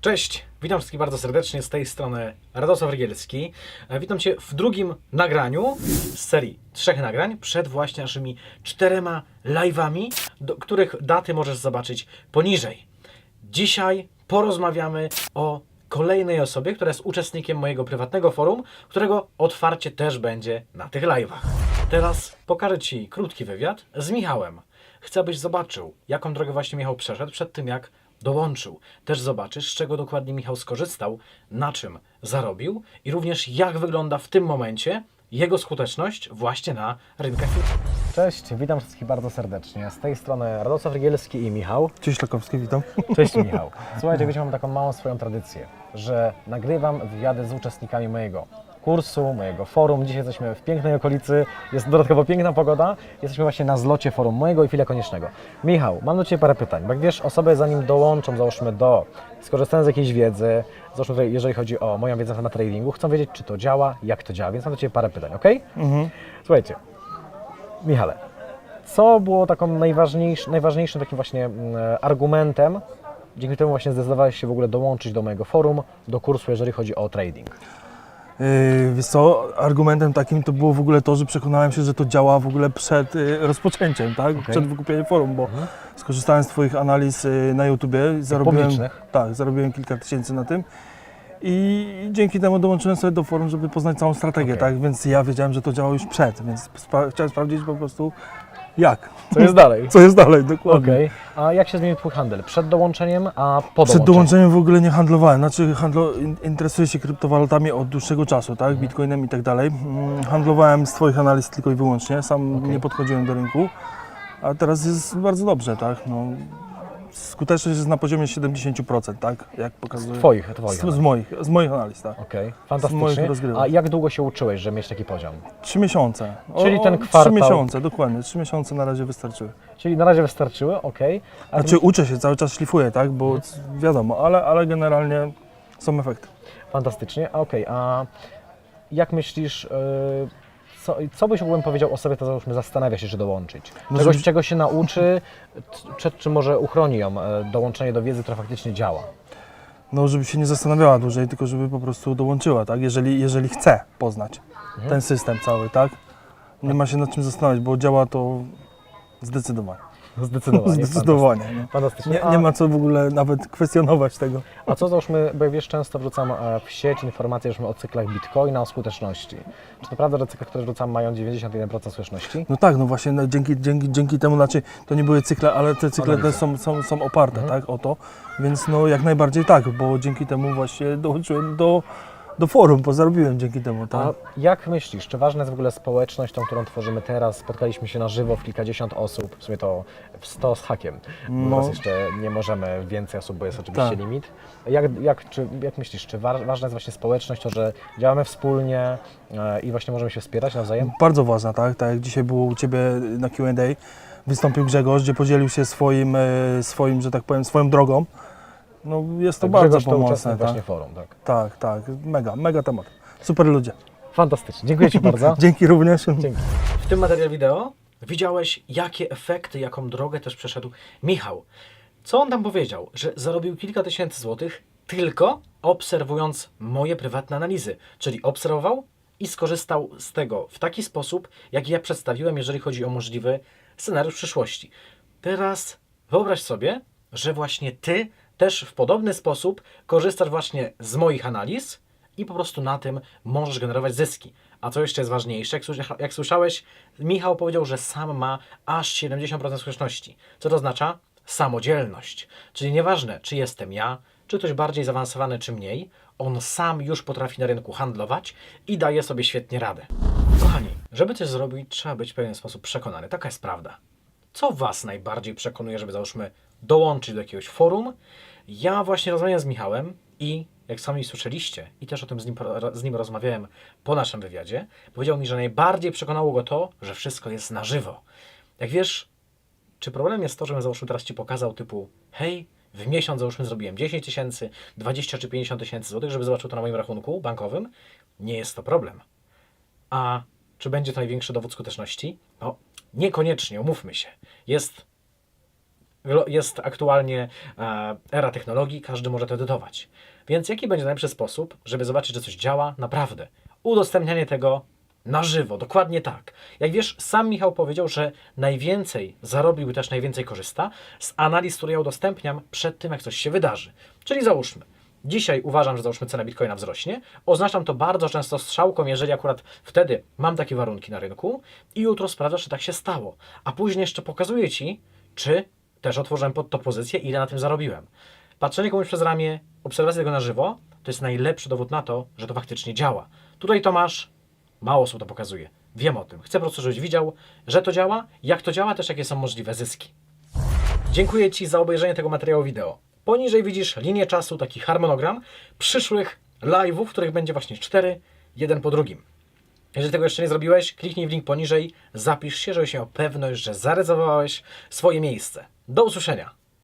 Cześć, witam wszystkich bardzo serdecznie z tej strony Radosław Rygielski. E, Witam Cię w drugim nagraniu z serii trzech nagrań przed właśnie naszymi czterema live'ami, których daty możesz zobaczyć poniżej. Dzisiaj porozmawiamy o kolejnej osobie, która jest uczestnikiem mojego prywatnego forum, którego otwarcie też będzie na tych live'ach. Teraz pokażę Ci krótki wywiad z Michałem. Chcę, byś zobaczył, jaką drogę właśnie Michał przeszedł przed tym, jak dołączył. Też zobaczysz, z czego dokładnie Michał skorzystał, na czym zarobił i również jak wygląda w tym momencie jego skuteczność właśnie na rynkach. Cześć, witam wszystkich bardzo serdecznie. Z tej strony Radosław Rygielski i Michał. Cześć Lakowski, witam. Cześć Michał. Słuchajcie, wiecie, mam taką małą swoją tradycję, że nagrywam wywiady z uczestnikami mojego kursu, mojego forum. Dzisiaj jesteśmy w pięknej okolicy, jest dodatkowo piękna pogoda. Jesteśmy właśnie na zlocie forum mojego i chwilę koniecznego. Michał, mam do Ciebie parę pytań, bo jak wiesz, osoby zanim dołączą, załóżmy do, skorzystają z jakiejś wiedzy, załóżmy, tutaj, jeżeli chodzi o moją wiedzę na temat tradingu, chcą wiedzieć, czy to działa, jak to działa, więc mam do Ciebie parę pytań, ok? Słuchajcie, Michale, co było taką najważniejszym, najważniejszym takim właśnie mm, argumentem, dzięki temu właśnie zdecydowałeś się w ogóle dołączyć do mojego forum, do kursu, jeżeli chodzi o trading? Yy, wiesz co, argumentem takim to było w ogóle to, że przekonałem się, że to działa w ogóle przed yy, rozpoczęciem, tak? Przed wykupieniem forum, bo skorzystałem z Twoich analiz yy, na YouTubie, zarobiłem, publicznych? tak, zarobiłem kilka tysięcy na tym i dzięki temu dołączyłem sobie do forum, żeby poznać całą strategię, Okej. tak? Więc ja wiedziałem, że to działa już przed, więc spra- chciałem sprawdzić po prostu jak, Co jest dalej? co jest dalej, dokładnie. Okej, a jak się zmienił Twój handel? Przed dołączeniem, a po Przed dołączeniem w ogóle nie handlowałem, znaczy handlo, in, interesuję się kryptowalutami od dłuższego czasu, tak, bitcoinem i tak dalej. Mm, Handlowałem z Twoich analiz tylko i wyłącznie, sam nie podchodziłem do rynku, a teraz jest bardzo dobrze, tak, no. Skuteczność jest na poziomie 70%, tak, jak pokazuje. Twoich, Twoich. Z, z, moich, z moich analiz, tak. Okej, moich fantastycznie. rozgrywek. A jak długo się uczyłeś, żeby mieć taki poziom? Trzy miesiące. Czyli ten Trzy kwartał- miesiące, dokładnie, trzy miesiące na razie wystarczyły. Czyli na razie wystarczyły, okej. A Znaczy uczę się, cały czas szlifuję, tak, bo wiadomo, ale, ale generalnie są efekty. Fantastycznie, a okej, a jak myślisz, yy, co, co byś ogółem powiedział osobie, która załóżmy zastanawia się, czy dołączyć? No, Czegoś, żeby- czego się nauczy, t- czy, czy może uchroni ją e, dołączenie do wiedzy, która faktycznie działa? No, żeby się nie zastanawiała dłużej, tylko żeby po prostu dołączyła, tak? Jeżeli, jeżeli chce poznać Mhm. ten system cały, tak? Nie ma się nad czym zastanawiać, bo działa to zdecydowanie. Zdecydowanie. Zdecydowanie. no. Fantastycznie. Nie, nie ma co w ogóle nawet kwestionować tego. a co załóżmy, bo jak wiesz, często wrzucam e, w sieć informacje o cyklach Bitcoina, o skuteczności. Czy to prawda, że cykle, które wrzucam mają 91% skuteczności? No tak, no właśnie no, dzięki, dzięki, dzięki temu, znaczy to nie były cykle, ale te cykle te są, są, są oparte, Mhm. tak, o to. Więc no jak najbardziej tak, bo dzięki temu właśnie dołączyłem do, do forum, bo zarobiłem dzięki temu, A tak? jak myślisz, czy ważna jest w ogóle społeczność, tą, którą tworzymy teraz? Spotkaliśmy się na żywo w kilkadziesiąt osób, w sumie to w 100 z hakiem. No. No. Teraz jeszcze nie możemy więcej osób, bo jest oczywiście Tak. limit. Jak, jak, czy, jak myślisz, czy wa- ważna jest właśnie społeczność, to, że działamy wspólnie e, i właśnie możemy się wspierać nawzajem? Bardzo ważna, tak? Tak jak dzisiaj było u Ciebie na Q&A, wystąpił Grzegorz, gdzie podzielił się swoim, e, swoim, że tak powiem, swoją drogą. No jest to Tak, bardzo Grzegorz to pomocne, uczestnik tak? właśnie forum, tak. Tak, tak, mega, mega temat. Super ludzie. Fantastycznie, dziękuję Ci bardzo. Dzięki również. Dzięki. W tym materiale wideo widziałeś, jakie efekty, jaką drogę też przeszedł Michał. Co on tam powiedział? Że zarobił kilka tysięcy złotych tylko obserwując moje prywatne analizy. Czyli obserwował i skorzystał z tego w taki sposób, jaki ja przedstawiłem, jeżeli chodzi o możliwy scenariusz przyszłości. Teraz wyobraź sobie, że właśnie Ty też w podobny sposób korzystasz właśnie z moich analiz i po prostu na tym możesz generować zyski. A co jeszcze jest ważniejsze, jak, słysza- jak słyszałeś, Michał powiedział, że sam ma aż 70% skuteczności. Co to oznacza? Samodzielność. Czyli nieważne, czy jestem ja, czy ktoś bardziej zaawansowany, czy mniej, on sam już potrafi na rynku handlować i daje sobie świetnie radę. Kochani, żeby coś zrobić, trzeba być w pewien sposób przekonany. Taka jest prawda. Co Was najbardziej przekonuje, żeby załóżmy dołączyć do jakiegoś forum? Ja właśnie rozmawiałem z Michałem i jak sami słyszeliście, i też o tym z nim, z nim rozmawiałem po naszym wywiadzie, powiedział mi, że najbardziej przekonało go to, że wszystko jest na żywo. Jak wiesz, czy problem jest to, żebym załóżmy teraz Ci pokazał typu hej, w miesiąc załóżmy zrobiłem 10 tysięcy, 20 czy 50 tysięcy złotych, żeby zobaczył to na moim rachunku bankowym? Nie jest to problem. A czy będzie to największy dowód skuteczności? No, niekoniecznie, umówmy się. Jest jest aktualnie e, era technologii, każdy może to edytować. Więc jaki będzie najlepszy sposób, żeby zobaczyć, że coś działa naprawdę? Udostępnianie tego na żywo, dokładnie tak. Jak wiesz, sam Michał powiedział, że najwięcej zarobił i też najwięcej korzysta z analiz, które ja udostępniam przed tym, jak coś się wydarzy. Czyli załóżmy, dzisiaj uważam, że załóżmy cena bitcoina wzrośnie, oznaczam to bardzo często strzałką, jeżeli akurat wtedy mam takie warunki na rynku i jutro sprawdzasz, czy tak się stało. A później jeszcze pokazuję Ci, czy też otworzyłem pod to pozycję, ile na tym zarobiłem. Patrzenie komuś przez ramię, obserwacja tego na żywo, to jest najlepszy dowód na to, że to faktycznie działa. Tutaj Tomasz, mało osób to pokazuje. Wiem o tym. Chcę po prostu, żebyś widział, że to działa, jak to działa, też jakie są możliwe zyski. Dziękuję Ci za obejrzenie tego materiału wideo. Poniżej widzisz linię czasu, taki harmonogram przyszłych live'ów, których będzie właśnie cztery, jeden po drugim. Jeżeli tego jeszcze nie zrobiłeś, kliknij w link poniżej, zapisz się, żebyś miał pewność, że zarezerwowałeś swoje miejsce. Do usłyszenia.